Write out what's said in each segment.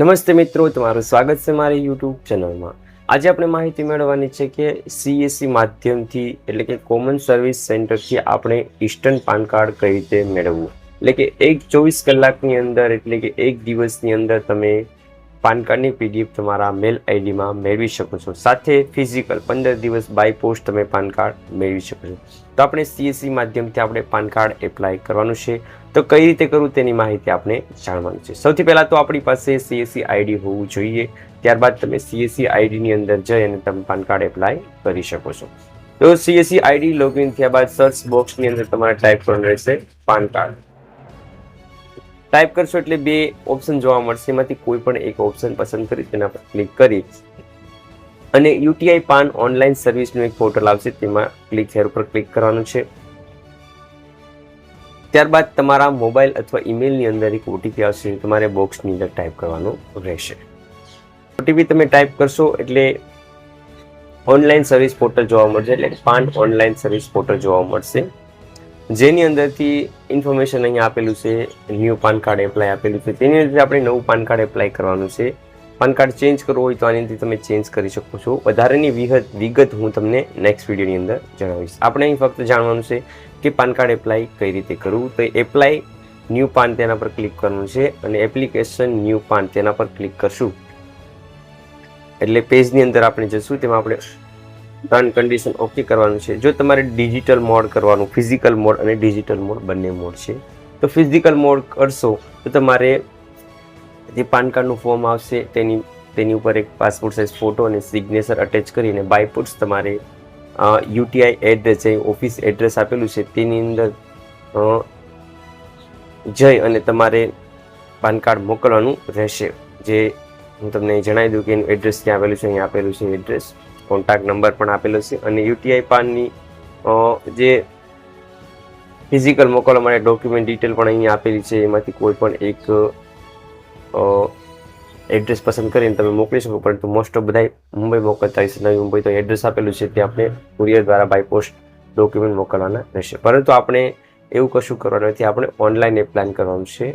નમસ્તે મિત્રો, તમારું સ્વાગત છે મારી યુટ્યુબ ચેનલમાં. આજે આપણે માહિતી મેળવવાની છે કે સીએસસી માધ્યમથી એટલે કે કોમન સર્વિસ સેન્ટરથી આપણે ઇસ્ટર્ન પાન કાર્ડ કઈ રીતે મેળવવું? એટલે કે એક ચોવીસ કલાકની અંદર એટલે કે એક દિવસની અંદર તમે પાન કાર્ડની પીડીએફ તમારા મેલ આઈડીમાં મેળવી શકો છો. સાથે ફિઝિકલ પંદર દિવસ બાય પોસ્ટ તમે પાન કાર્ડ મેળવી શકો છો. તો આપણે સીએસસી માધ્યમથી આપણે પાન કાર્ડ એપ્લાય કરવાનું છે. તો કઈ રીતે કરવું તેની માહિતી આપણે જાણવાની છે. સૌથી પહેલાં તો આપણી પાસે સીએસસી આઈડી હોવું જોઈએ. ત્યારબાદ તમે સીએસસી આઈડીની અંદર જઈ અને તમે પાન કાર્ડ એપ્લાય કરી શકો છો. તો સીએસસી આઈડી લોગિન થયા બાદ સર્ચ બોક્સની અંદર તમારે ટાઈપ કરવાનું રહેશે પાન કાર્ડ. ટાઈપ કરશો એટલે બે ઓપ્શન જોવા મળશે. એમાંથી કોઈ પણ એક ઓપ્શન પસંદ કરી તેના પર ક્લિક કરી. અને યુટીઆઈ પાન ઓનલાઈન સર્વિસનું એક પોર્ટલ આવશે, તેમાં ક્લિક હેર ઉપર ક્લિક કરવાનું છે. ત્યારબાદ તમારા મોબાઈલ અથવા ઈમેલની અંદર એક ઓટીપી આવશે તમારે બોક્સની અંદર ટાઈપ કરવાનું રહેશે. ઓટીપી તમે ટાઈપ કરશો એટલે ઓનલાઈન સર્વિસ પોર્ટલ જોવા મળશે, એટલે પાન ઓનલાઈન સર્વિસ પોર્ટલ જોવા મળશે. જેની અંદરથી ઇન્ફોર્મેશન અહીંયા આપેલું છે ન્યૂ પાન કાર્ડ એપ્લાય આપેલું છે. તેની અંદર આપણે નવું પાન કાર્ડ એપ્લાય કરવાનું છે. પાન કાર્ડ ચેન્જ કરવું હોય તો આની અંદર તમે ચેન્જ કરી શકો છો. વધારેની વિગત વિગત હું તમને નેક્સ્ટ વિડીયોની અંદર જણાવીશ. આપણે અહીં ફક્ત જાણવાનું છે કે પાન કાર્ડ એપ્લાય કઈ રીતે કરવું. તો એપ્લાય ન્યૂ પાન તેના પર ક્લિક કરવાનું છે અને એપ્લિકેશન ન્યૂ પાન તેના પર ક્લિક કરશું. એટલે પેજની અંદર આપણે જશું. તેમાં આપણે ટર્ન કન્ડિશન ઓકે કરવાનું છે. જો તમારે ડિજિટલ મોડ કરવાનું ફિઝિકલ મોડ અને ડિજિટલ મોડ બંને મોડ છે. તો ફિઝિકલ મોડ કરશો તો તમારે જે પાન કાર્ડનું ફોર્મ આવશે તેની તેની ઉપર એક પાસપોર્ટ સાઇઝ ફોટો અને સિગ્નેચર અટેચ કરીને બાય પોસ્ટ તમારે યુટીઆઈ એડ્રેસ જે ઓફિસ એડ્રેસ આપેલું છે તેની અંદર જઈ અને તમારે પાન કાર્ડ મોકલવાનું રહેશે. જે હું તમને જણાવી દઉં કે એનું એડ્રેસ ક્યાં આપેલું છે, અહીંયા આપેલું છે એડ્રેસ કોન્ટેક્ટ નંબર પણ આપેલો છે. અને યુટીઆઈ પાનની જે ફિઝિકલ મોકલવા માટે ડોક્યુમેન્ટ ડિટેલ પણ અહીંયા આપેલી છે. એમાંથી કોઈ પણ એક એડ્રેસ પસંદ કરીને તમે મોકલી શકો. પરંતુ મોસ્ટ ઓફ બધા મુંબઈ મોકલતા હશે. નવી મુંબઈ તો એડ્રેસ આપેલું છે તે આપણે કુરિયર દ્વારા બાય પોસ્ટ ડોક્યુમેન્ટ મોકલવાના રહેશે. પરંતુ આપણે એવું કશું કરવાનું નથી. આપણે ઓનલાઈન એપ્લાય કરવાનું છે.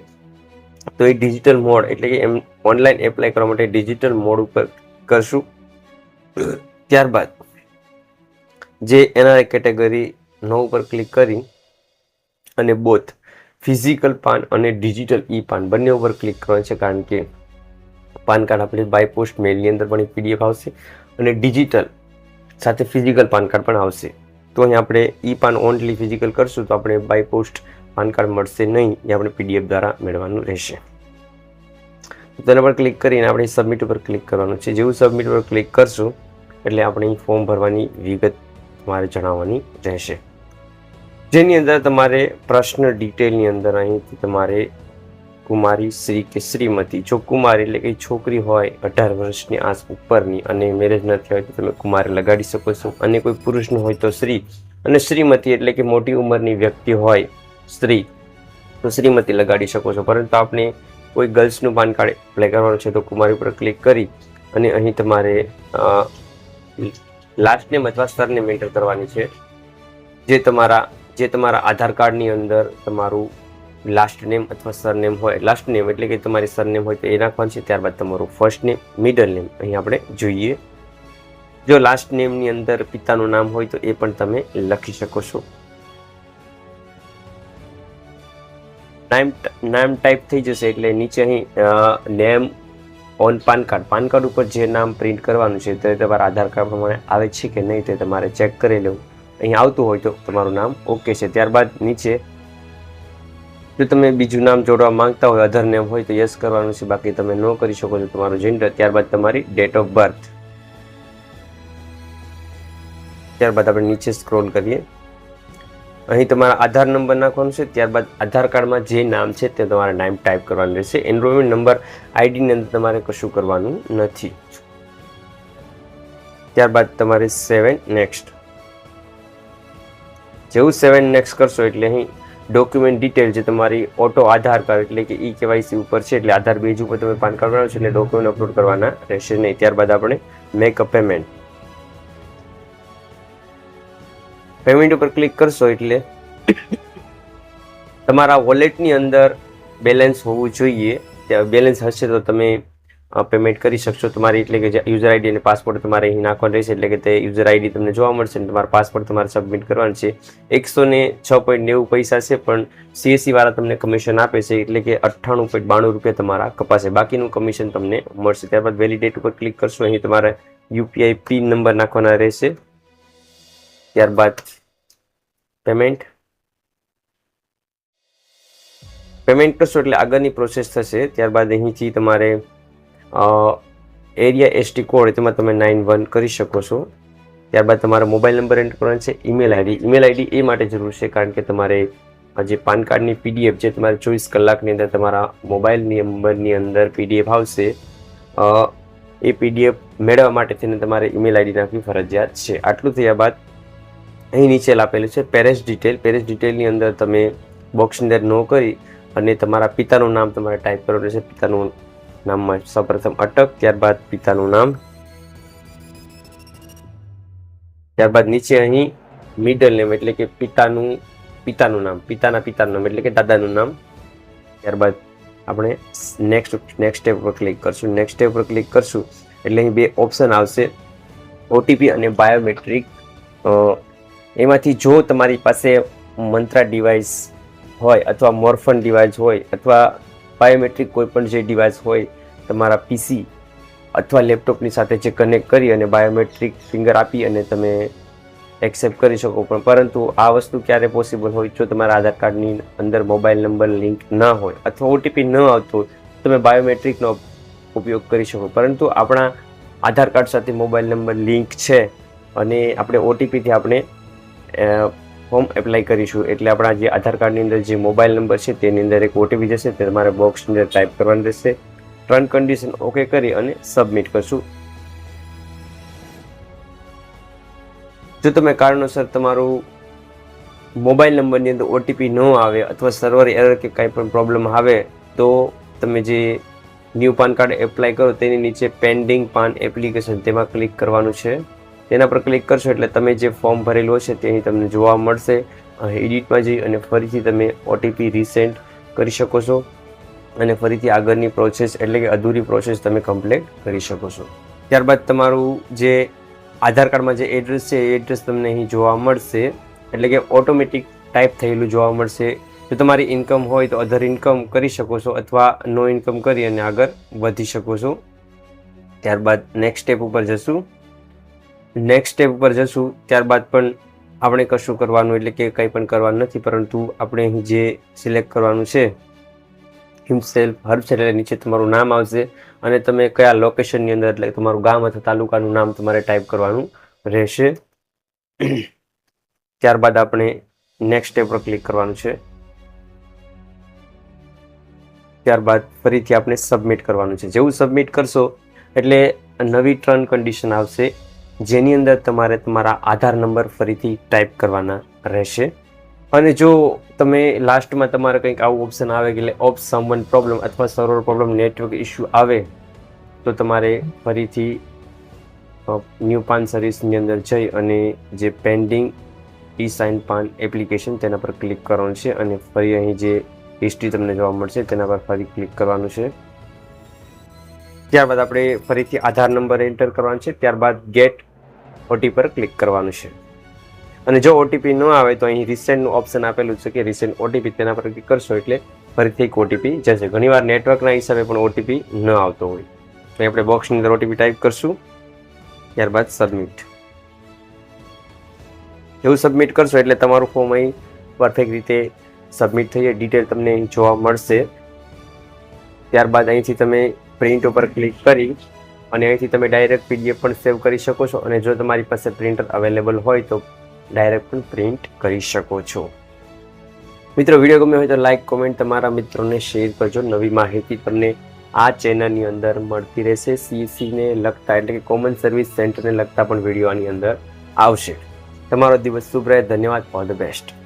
તો એ ડિજિટલ મોડ એટલે કે એમ ઓનલાઈન એપ્લાય કરવા માટે ડિજિટલ મોડ ઉપર કરશું. ત્યારબાદ જે એનઆરઆઈ કેટેગરી નો ઉપર ક્લિક કરી અને બોથ ફિઝિકલ પાન અને ડિજિટલ ઈ પાન બંને ઉપર ક્લિક કરવાનું છે, કારણ કે પાન કાર્ડ આપણે બાય પોસ્ટ મેલની અંદર પણ પીડીએફ આવશે અને ડિજિટલ સાથે ફિઝિકલ પાન કાર્ડ પણ આવશે. તો અહીં આપણે ઈ પાન ઓનલી ફિઝિકલ કરશું તો આપણે બાય પોસ્ટ પાન કાર્ડ મળશે નહીં એ આપણે પીડીએફ દ્વારા મેળવવાનું રહેશે. તેના પર ક્લિક કરીને આપણે સબમિટ ઉપર ક્લિક કરવાનું છે. જેવું સબમિટ ઉપર ક્લિક કરશું એટલે આપણે ફોર્મ ભરવાની વિગત તમારે જણાવવાની રહેશે. જેની અંદર તમારે પ્રશ્ન ડિટેલની અંદર અહીંથી તમારે કુમારી શ્રી કે શ્રીમતી, જો કુમારી એટલે કે છોકરી હોય, અઢાર વર્ષની આસ ઉપરની અને મેરેજ નથી હોય તો તમે કુમારી લગાડી શકો છો. અને કોઈ પુરુષનું હોય તો શ્રી. અને શ્રીમતી એટલે કે મોટી ઉંમરની વ્યક્તિ હોય સ્ત્રી, તો શ્રીમતી લગાડી શકો છો. પરંતુ આપણે કોઈ ગર્લ્સનું પાન કાર્ડ એપ્લાય કરવાનું છે તો કુમારી ઉપર ક્લિક કરી અને અહીં તમારે લાસ્ટ નેમ અથવા સરનેમ એન્ટર કરવાની છે. જે તમારા જે તમારા આધાર કાર્ડની અંદર તમારું લાસ્ટ નેમ અથવા સરનેમ હોય લાસ્ટ નેમ એટલે કે તમારી સરનેમ હોય તો એ નાખવાનું છે. ત્યારબાદ તમારું ફર્સ્ટ નેમ મિડલ નેમ અહીં આપણે જોઈએ. જો લાસ્ટ નેમની અંદર પિતાનું નામ હોય તો એ પણ તમે લખી શકો છો. નામ નામ ટાઈપ થઈ જશે એટલે નીચે અહીં name on PAN card. PAN card ઉપર જે નામ પ્રિન્ટ કરવાનું છે તે તમારા આધાર કાર્ડ પ્રમાણે આવે છે કે નહીં તે તમારે ચેક કરી લેવું. અહીં આવતું હોય તો તમારું નામ ઓકે છે. ત્યારબાદ નીચે જો તમે બીજું નામ જોડવા માંગતા હોય અધર નેમ હોય તો યસ કરવાનું છે. બાકી તમે ન કરી શકો છો તમારું જેન્ડર ત્યારબાદ તમારી ડેટ ઓફ બર્થ ત્યારબાદ આપણે નીચે સ્ક્રોલ કરીએ. અહીં તમારા આધાર નંબર નાખવાનો છે, ત્યારબાદ આધાર કાર્ડમાં જે નામ છે તે તમારે નામ ટાઈપ કરવાનું રહેશે. એનરોલમેન્ટ નંબર આઈડીની અંદર તમારે કશું કરવાનું નથી. ત્યારબાદ તમારે સેવન નેક્સ્ટ જેવું સેવન નેક્સ્ટ કરશો એટલે અહીં ડોક્યુમેન્ટ ડિટેલ જે તમારી ઓટો આધાર કાર્ડ એટલે કે ઈ કેવાયસી ઉપર છે, એટલે આધાર બેજ ઉપર તમે પાન કાર્ડ બનાવો છો એટલે ડોક્યુમેન્ટ અપલોડ કરવાના રહેશે નહીં. ત્યારબાદ આપણે મેક અ પેમેન્ટ પેમેન્ટ ઉપર ક્લિક કરશો એટલે તમારા વોલેટની અંદર બેલેન્સ હોવું જોઈએ. ત્યાં બેલેન્સ હશે તો તમે પેમેન્ટ કરી શકશો. તમારી એટલે કે યુઝર આઈડી અને પાસપોર્ટ તમારે અહીં નાખવાનો રહેશે. એટલે કે તે યુઝર આઈડી તમને જોવા મળશે અને તમારો પાસપોર્ટ તમારે સબમિટ કરવાનું છે. એકસો ને છ પોઈન્ટ નેવું પૈસા છે, પણ સીએસસી વાળા તમને કમિશન આપે છે. એટલે કે અઠ્ઠાણું પોઈન્ટ બાણું રૂપિયા તમારા કપાશે. બાકીનું કમિશન તમને મળશે. ત્યારબાદ વેલિડેટ ઉપર ક્લિક કરશો. અહીં તમારે યુપીઆઈ પિન નંબર નાખવાના રહેશે. ત્યારબાદ પેમેન્ટ પેમેન્ટ કરશો એટલે આગળની પ્રોસેસ થશે. ત્યારબાદ અહીંથી તમારે એરિયા એસટી કોડ તેમાં તમે નાઇન વન કરી શકો છો. ત્યારબાદ તમારો મોબાઈલ નંબર એન્ટર કરવાનો છે ઈમેલ આઈડી ઈમેલ આઈડી એ માટે જરૂર છે, કારણ કે તમારે જે પાન કાર્ડની પીડીએફ છે, તમારે ચોવીસ કલાકની અંદર તમારા મોબાઈલ નંબરની અંદર પીડીએફ આવશે. એ પીડીએફ મેળવવા માટે થઈને તમારે ઈમેલ આઈડી નાખવી ફરજિયાત છે. આટલું થયા બાદ અહીં નીચે આપેલું છે પેરેસ ડિટેલ પેરેસ ડિટેલની અંદર તમે બોક્સની અંદર નો કરી અને તમારા પિતાનું નામ તમારે ટાઈપ કરવાનું રહેશે. પિતાનું નામમાં સૌપ્રથમ અટક, ત્યારબાદ પિતાનું નામ. ત્યારબાદ નીચે અહીં મિડલ નેમ એટલે કે પિતાનું પિતાનું નામ, પિતાના પિતાનું નામ એટલે કે દાદાનું નામ. ત્યારબાદ આપણે નેક્સ્ટ નેક્સ્ટ સ્ટેપ પર ક્લિક કરશું. નેક્સ્ટ સ્ટેપ પર ક્લિક કરશું એટલે અહીં બે ઓપ્શન આવશે. ઓટીપી અને બાયોમેટ્રિક એમાંથી જો તમારી પાસે મંત્રા ડિવાઇસ હોય અથવા મોર્ફન ડિવાઇસ હોય અથવા બાયોમેટ્રિક કોઈપણ જે ડિવાઇસ હોય, તમારા પીસી અથવા લેપટોપની સાથે જે કનેક્ટ કરી અને બાયોમેટ્રિક ફિંગર આપી અને તમે એક્સેપ્ટ કરી શકો. પણ પરંતુ આ વસ્તુ ક્યારે પોસિબલ હોય? જો તમારા આધાર કાર્ડની અંદર મોબાઈલ નંબર લિંક ન હોય અથવા ઓટીપી ન આવતો હોય, તમે બાયોમેટ્રિકનો ઉપયોગ કરી શકો. પરંતુ આપણા આધાર કાર્ડ સાથે મોબાઈલ નંબર લિંક છે અને આપણે ઓટીપીથી આપણે ફોર્મ એપ્લાય કરીશું. એટલે આપણા જે આધાર કાર્ડની અંદર જે મોબાઈલ નંબર છે, તેની અંદર એક ઓટીપી જશે, તે તમારે બોક્સની અંદર ટાઈપ કરવાનું રહેશે. ટર્ન કન્ડિશન ઓકે કરી અને સબમિટ કરશું. જો તમે કારણોસર તમારું મોબાઈલ નંબરની અંદર ઓટીપી ન આવે અથવા સર્વર એરર કે કાંઈ પણ પ્રોબ્લેમ આવે, તો તમે જે ન્યૂ પાન કાર્ડ એપ્લાય કરો, તેની નીચે પેન્ડિંગ પાન એપ્લિકેશન તેમાં ક્લિક કરવાનું છે. તેના પર ક્લિક કરશો એટલે તમે જે ફોર્મ ભરેલું હશે તે અહીં તમને જોવા મળશે. એડિટમાં જઈ અને ફરીથી તમે ઓટીપી રિસેન્ટ કરી શકો છો. અને ફરીથી આગળની પ્રોસેસ એટલે કે અધૂરી પ્રોસેસ તમે કમ્પ્લીટ કરી શકો છો. ત્યારબાદ તમારું જે આધાર કાર્ડમાં જે એડ્રેસ છે, એ એડ્રેસ તમને અહીં જોવા મળશે. એટલે કે ઓટોમેટિક ટાઈપ થયેલું જોવા મળશે. જો તમારી ઇન્કમ હોય તો અધર ઇન્કમ કરી શકો છો અથવા નો ઇન્કમ કરી અને આગળ વધી શકો છો. ત્યારબાદ નેક્સ્ટ સ્ટેપ ઉપર જશું. નેક્સ્ટ સ્ટેપ ઉપર જશું, ત્યારબાદ પણ આપણે કશું કરવાનું એટલે કે કંઈ પણ કરવાનું નથી, પરંતુ આપણે અહીં જે સિલેક્ટ કરવાનું છે હિમસેલ્ફ હર્બસેલ એટલે નીચે તમારું નામ આવશે અને તમે કયા લોકેશનની અંદર, એટલે તમારું ગામ અથવા તાલુકાનું નામ તમારે ટાઈપ કરવાનું રહેશે. ત્યારબાદ આપણે નેક્સ્ટ સ્ટેપ પર ક્લિક કરવાનું છે. ત્યારબાદ ફરીથી આપણે સબમિટ કરવાનું છે. જેવું સબમિટ કરશો, એટલે નવી ટર્ન કન્ડિશન આવશે. જેની અંદર તમારે તમારા આધાર નંબર ફરીથી ટાઈપ કરવાના રહેશે. અને જો તમે લાસ્ટમાં તમારે કંઈક આવું ઓપ્શન આવે કે ઓફ સમવન પ્રોબ્લેમ અથવા સર્વર પ્રોબ્લેમ નેટવર્ક ઇશ્યુ આવે, તો તમારે ફરીથી ન્યૂ પાન સર્વિસની અંદર જઈ અને જે pending e sign PAN application તેના પર ક્લિક કરવાનું છે અને ફરી અહીં જે હિસ્ટ્રી તમને જોવા મળશે તેના પર ફરી ક્લિક કરવાનું છે. ત્યારબાદ આપણે ફરીથી આધાર નંબર એન્ટર કરવાનો છે. ત્યારબાદ ગેટ ઓટી પર ક્લિક કરવાનું છે. અને જો ઓટીપી ન આવે તો અહીં રિસેન્ટનું ઓપ્શન આપેલું છે કે રિસેન્ટ ઓટીપી તેના પર ક્લિક કરશો એટલે ફરીથી એક ઓટીપી જશે. ઘણીવાર નેટવર્કના હિસાબે પણ ઓટીપી ન આવતો હોય. તો આપણે બોક્સની અંદર ઓટીપી ટાઈપ કરશું. ત્યારબાદ સબમિટ એવું સબમિટ કરશો એટલે તમારું ફોર્મ અહીં પરફેક્ટ રીતે સબમિટ થઈ ડિટેલ તમને જોવા મળશે. ત્યારબાદ અહીંથી તમે પ્રિન્ટ ઉપર ક્લિક કરી અને અહીંથી તમે ડાયરેક્ટ પીડીએફ પણ સેવ કરી શકો છો અને જો તમારી પાસે પ્રિન્ટર અવેલેબલ હોય તો ડાયરેક્ટ પણ પ્રિન્ટ કરી શકો છો. મિત્રો વીડિયો ગમ્યો હોય તો લાઈક કોમેન્ટ તમારા મિત્રોને શેર કરજો. નવી માહિતી તમને આ ચેનલની અંદર મળતી રહેશે. સીસીને લગતા એટલે કે કોમન સર્વિસ સેન્ટરને લગતા પણ વીડિયો આની અંદર આવશે. તમારો દિવસ શુભ રહે. ધન્યવાદ. All the best